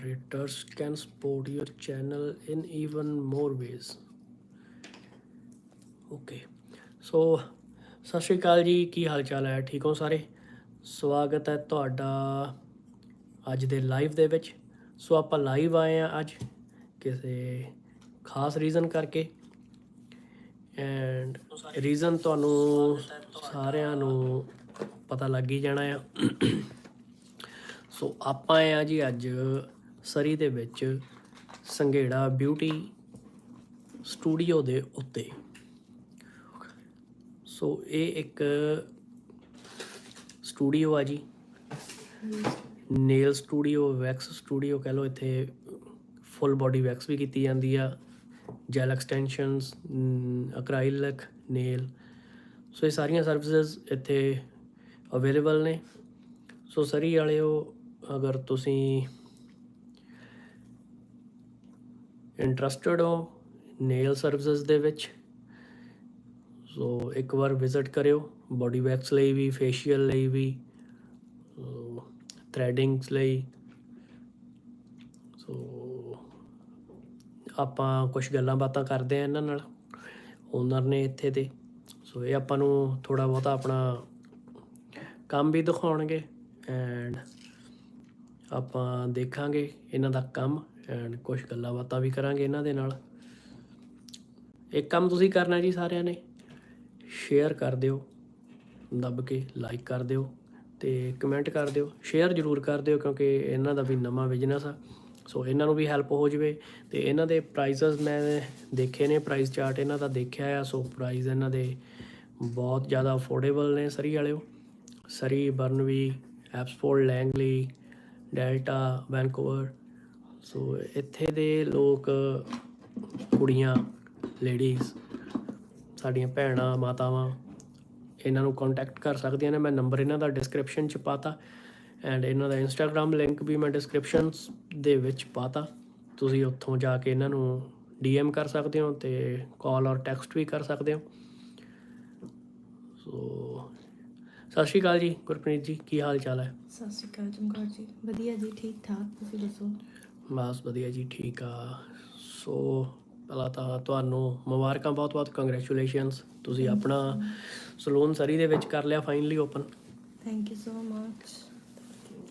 moderators can support your channel in even more ways. Okay so ਸਤਿ ਸ਼੍ਰੀ ਅਕਾਲ ਜੀ, ਕੀ ਹਾਲ ਚਾਲ ਹੈ? ਠੀਕ ਹੋ ਸਾਰੇ? ਸਵਾਗਤ ਹੈ ਤੁਹਾਡਾ ਅੱਜ ਦੇ ਲਾਈਵ ਦੇ ਵਿੱਚ। ਸੋ ਆਪਾਂ ਲਾਈਵ ਆਏ ਆ ਅੱਜ ਕਿਸੇ ਖਾਸ ਰੀਜ਼ਨ ਕਰਕੇ। ਐਂਡ ਰੀਜ਼ਨ ਤੁਹਾਨੂੰ ਸਾਰਿਆਂ ਨੂੰ ਪਤਾ ਲੱਗ ਹੀ ਜਾਣਾ ਆ। ਸੋ ਆਪਾਂ ਆਏ ਆ ਜੀ ਅੱਜ ਸਰੀ ਦੇ ਵਿੱਚ ਸੰਘੇੜਾ ਬਿਊਟੀ ਸਟੂਡੀਓ ਦੇ ਉੱਤੇ। ਸੋ ਇਹ ਇੱਕ ਸਟੂਡੀਓ ਆ ਜੀ। ਨੇਲ ਸਟੂਡੀਓ ਵੈਕਸ ਸਟੂਡੀਓ ਕਹ ਲਓ, ਇੱਥੇ ਫੁੱਲ ਬਾਡੀ ਵੈਕਸ ਵੀ ਕੀਤੀ ਜਾਂਦੀ ਆ। Gel extensions acrylic nail so ਇਹ ਸਾਰੀਆਂ ਸਰਵਿਸਿਜ਼ ਇੱਥੇ ਅਵੇਲੇਬਲ ਨੇ। ਸੋ ਸਰੀ ਵਾਲਿਓ, ਅਗਰ ਤੁਸੀਂ ਇੰਟਰਸਟਿਡ ਹੋ ਨੇਲ ਸਰਵਿਸਿਜ਼ ਦੇ ਵਿੱਚ। ਸੋ ਇੱਕ ਵਾਰ ਵਿਜ਼ਿਟ ਕਰਿਓ, ਬਾਡੀ ਵੈਕਸ ਲਈ ਵੀ, ਫੇਸ਼ੀਅਲ ਲਈ ਵੀ ਥ੍ਰੈਡਿੰਗਸ ਲਈ। ਸੋ ਆਪਾਂ ਕੁਝ ਗੱਲਾਂ ਬਾਤਾਂ ਕਰਦੇ ਆ ਇਹਨਾਂ ਨਾਲ ਓਨਰ ਨੇ ਇੱਥੇ ਦੇ। ਸੋ ਇਹ ਆਪਾਂ ਨੂੰ ਥੋੜਾ ਬਹੁਤਾ ਆਪਣਾ ਕੰਮ ਵੀ ਦਿਖਾਉਣਗੇ ਐਂਡ ਆਪਾਂ ਦੇਖਾਂਗੇ ਇਹਨਾਂ ਦਾ ਕੰਮ। ਐਂਡ ਕੁਝ ਗੱਲਾਂ ਬਾਤਾਂ ਵੀ ਕਰਾਂਗੇ ਇਹਨਾਂ ਦੇ ਨਾਲ। ਇੱਕ ਕੰਮ ਤੁਸੀਂ ਕਰਨਾ ਜੀ ਸਾਰਿਆਂ ਨੇ ਸ਼ੇਅਰ ਕਰ ਦਿਓ, ਦੱਬ ਕੇ ਲਾਈਕ ਕਰ ਦਿਓ ਤੇ ਕਮੈਂਟ ਕਰ ਦਿਓ ਸ਼ੇਅਰ ਜ਼ਰੂਰ ਕਰ ਦਿਓ ਕਿਉਂਕਿ ਇਹਨਾਂ ਦਾ ਵੀ ਨਵਾਂ ਬਿਜ਼ਨਸ ਆ। ਸੋ ਇਹਨਾਂ ਨੂੰ ਵੀ ਹੈਲਪ ਹੋ ਜਵੇ ਤੇ ਇਹਨਾਂ ਦੇ ਪ੍ਰਾਈਸਸ ਮੈਂ ਦੇਖੇ ਨੇ ਪ੍ਰਾਈਸ ਚਾਰਟ ਇਹਨਾਂ ਦਾ ਦੇਖਿਆ ਆ, ਸੋ ਪ੍ਰਾਈਸ ਇਹਨਾਂ ਦੇ ਬਹੁਤ ਜ਼ਿਆਦਾ ਅਫੋਰਡੇਬਲ ਨੇ ਸਰੀ ਵਾਲਿਓ। Surrey, Burnaby Abbotsford Langley Delta Vancouver so ਇੱਥੇ ਦੇ ਲੋਕ, ਕੁੜੀਆਂ ਲੇਡੀਜ਼ ਸਾਡੀਆਂ ਭੈਣਾਂ, ਮਾਤਾਵਾਂ, ਇਹਨਾਂ ਨੂੰ ਕੰਟੈਕਟ ਕਰ ਸਕਦੀਆਂ ਨੇ। ਮੈਂ ਨੰਬਰ ਇਹਨਾਂ ਦਾ ਡਿਸਕ੍ਰਿਪਸ਼ਨ ਚ ਪਾਤਾ ਐਂਡ ਇਹਨਾਂ ਦਾ ਇੰਸਟਾਗ੍ਰam ਲਿੰਕ ਵੀ ਮੈਂ ਡਿਸਕ੍ਰਿਪਸ਼ਨ ਦੇ ਵਿੱਚ ਪਾਤਾ ਤੁਸੀਂ ਉੱਥੋਂ ਜਾ ਕੇ ਇਹਨਾਂ ਨੂੰ ਡੀਐਮ ਕਰ ਸਕਦੇ ਹੋ ਤੇ ਕਾਲ ਔਰ ਟੈਕਸਟ ਵੀ ਕਰ ਸਕਦੇ ਹੋ। ਸੋ ਸਤਿ ਸ਼੍ਰੀ ਅਕਾਲ ਜੀ, ਗੁਰਪ੍ਰੀਤ ਜੀ, ਕੀ ਹਾਲ ਚਾਲ ਹੈ? ਸਤਿ ਸ਼੍ਰੀ ਅਕਾਲ ਚਮਕੌਰ ਜੀ, ਵਧੀਆ ਜੀ, ਠੀਕ ਠਾਕ, ਤੁਸੀਂ ਦੱਸੋ? ਬਸ ਵਧੀਆ ਜੀ ਠੀਕ ਆ। ਸੋ ਪਹਿਲਾਂ ਤਾਂ ਤੁਹਾਨੂੰ ਮੁਬਾਰਕਾਂ ਬਹੁਤ-ਬਹੁਤ ਕੰਗ੍ਰੈਚੁਲੇਸ਼ਨਸ ਤੁਸੀਂ ਆਪਣਾ ਸਲੂਨ ਸਰੀ ਦੇ ਵਿੱਚ ਕਰ ਲਿਆ finally open thank you so much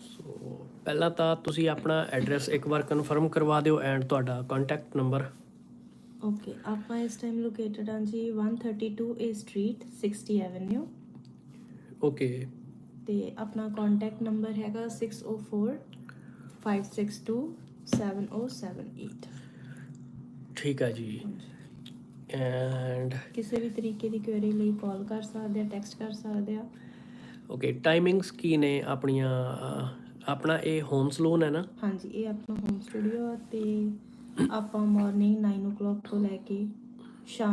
so ਪਹਿਲਾਂ ਤਾਂ ਤੁਸੀਂ ਆਪਣਾ ਐਡਰੈਸ ਇੱਕ ਵਾਰ ਕਨਫਰਮ ਕਰਵਾ ਦਿਓ ਐਂਡ ਤੁਹਾਡਾ ਕੰਟੈਕਟ ਨੰਬਰ ਓਕੇ ਆਪਾਂ ਇਸ ਟਾਈਮ ਲੋਕੇਟਡ ਹਾਂ ਜੀ 132 ਏ ਸਟਰੀਟ 60 ਐਵੇਨਿਊ ਓਕੇ ਤੇ ਆਪਣਾ ਕੰਟੈਕਟ ਨੰਬਰ ਹੈਗਾ 604 562 7078 ਠੀਕ ਹੈ ਜੀ। ਐਂਡ ਕਿਸੇ ਵੀ ਤਰੀਕੇ ਦੀ ਕੁਐਰੀ ਲਈ ਕਾਲ ਕਰ ਸਕਦੇ ਆ ਟੈਕਸਟ ਕਰ ਸਕਦੇ ਆ। ਓਕੇ ਟਾਈਮਿੰਗਸ ਕੀ ਨੇ ਆਪਣੀਆਂ? ਆਪਣਾ ਇਹ ਹੋਮ ਸਲੂਨ ਹੈ ਨਾ? ਹਾਂਜੀ ਇਹ ਆਪਣਾ ਹੋਮ ਸਟੂਡੀਓ ਆ ਤੇ ਆਪਾਂ ਮਾਰਨਿੰਗ 9:00 ਤੋਂ ਲੈ ਕੇ ਸ਼ਾਮ